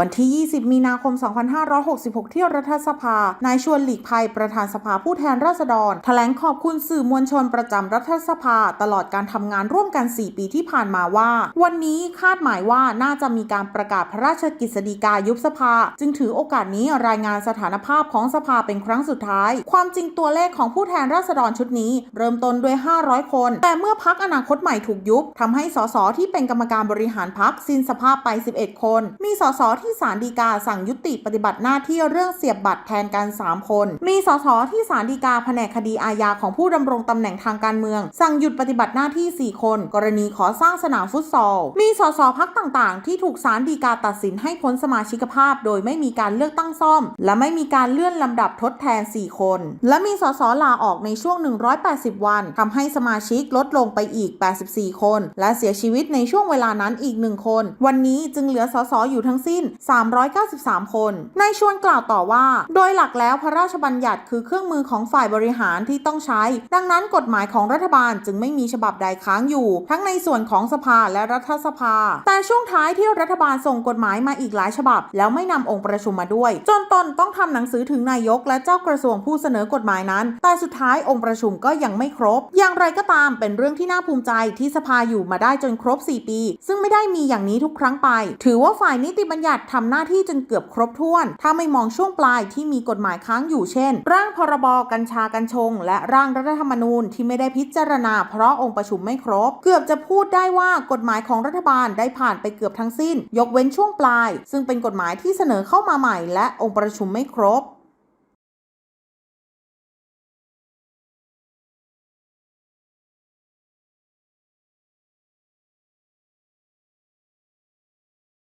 วันที่ 20 มีนาคม 2566 ที่รัฐสภา นายชวนหลีกภัยประธานสภาผู้แทนราษฎรแถลงขอบคุณสื่อมวลชนประจำรัฐสภา ตลอดการทำงานร่วมกัน 4 ปีที่ผ่านมาว่า วันนี้คาดหมายว่าน่าจะมีการประกาศพระราชกฤษฎีกายุบสภา จึงถือโอกาสนี้รายงานสถานภาพของสภาเป็นครั้งสุดท้าย ความจริงตัวเลขของผู้แทนราษฎรชุดนี้ เริ่มต้นด้วย 500 คน แต่เมื่อพักอนาคตใหม่ถูกยุบทำให้สสที่เป็นกรรมการบริหารพักสิ้นสภาพไป 11 คน มีสสที่ที่ศาลฎีกาสั่งยุติปฏิบัติหน้าที่เรื่องเสียบบัตรแทนกัน 3 คน มีสสที่ศาลฎีกาแผนกคดีอาญาของผู้ดำรงตำแหน่งทางการเมือง สั่งหยุดปฏิบัติหน้าที่ 4 คน กรณีขอสร้างสนามฟุตซอล มีสสพักต่างๆ ที่ถูกศาลฎีกาตัดสินให้พ้นสมาชิกภาพ โดยไม่มีการเลือกตั้งซ่อม และไม่มีการเลื่อนลำดับทดแทน 4 คน และมีสสลาออกในช่วง 180 วันทำให้สมาชิกลดลงไปอีก 84 คน และเสียชีวิตในช่วงเวลานั้นอีก 1 คน วันนี้จึงเหลือสสอยู่ทั้งสิ้น393 คน นายชวนกล่าวต่อว่า โดยหลักแล้วพระราชบัญญัติคือเครื่องมือของฝ่ายบริหารที่ต้องใช้ ดังนั้นกฎหมายของรัฐบาลจึงไม่มีฉบับใดค้างอยู่ ทั้งในส่วนของสภาและรัฐสภา แต่ช่วงท้ายที่รัฐบาลส่งกฎหมายมาอีกหลายฉบับ แล้วไม่นำองค์ประชุมมาด้วย จนตนต้องทำหนังสือถึงนายกและเจ้ากระทรวงผู้เสนอกฎหมายนั้น แต่สุดท้ายองค์ประชุมก็ยังไม่ครบ อย่างไรก็ตามเป็นเรื่องที่น่าภูมิใจที่สภาอยู่มาได้จนครบ 4 ปี ซึ่งไม่ได้มีอย่างนี้ทุกครั้งไป ถือว่าฝ่ายนิติบัญญัติทำหน้าที่จนเกือบครบถ้วน ถ้าไม่มองช่วงปลายที่มีกฎหมายค้างอยู่เช่น ร่างพรบกัญชากัญชง และร่างรัฐธรรมนูญที่ไม่ได้พิจารณา เพราะองค์ประชุมไม่ครบ เกือบจะพูดได้ว่ากฎหมายของรัฐบาลได้ผ่านไปเกือบทั้งสิ้น ยกเว้นช่วงปลาย ซึ่งเป็นกฎหมายที่เสนอเข้ามาใหม่ และองค์ประชุมไม่ครบ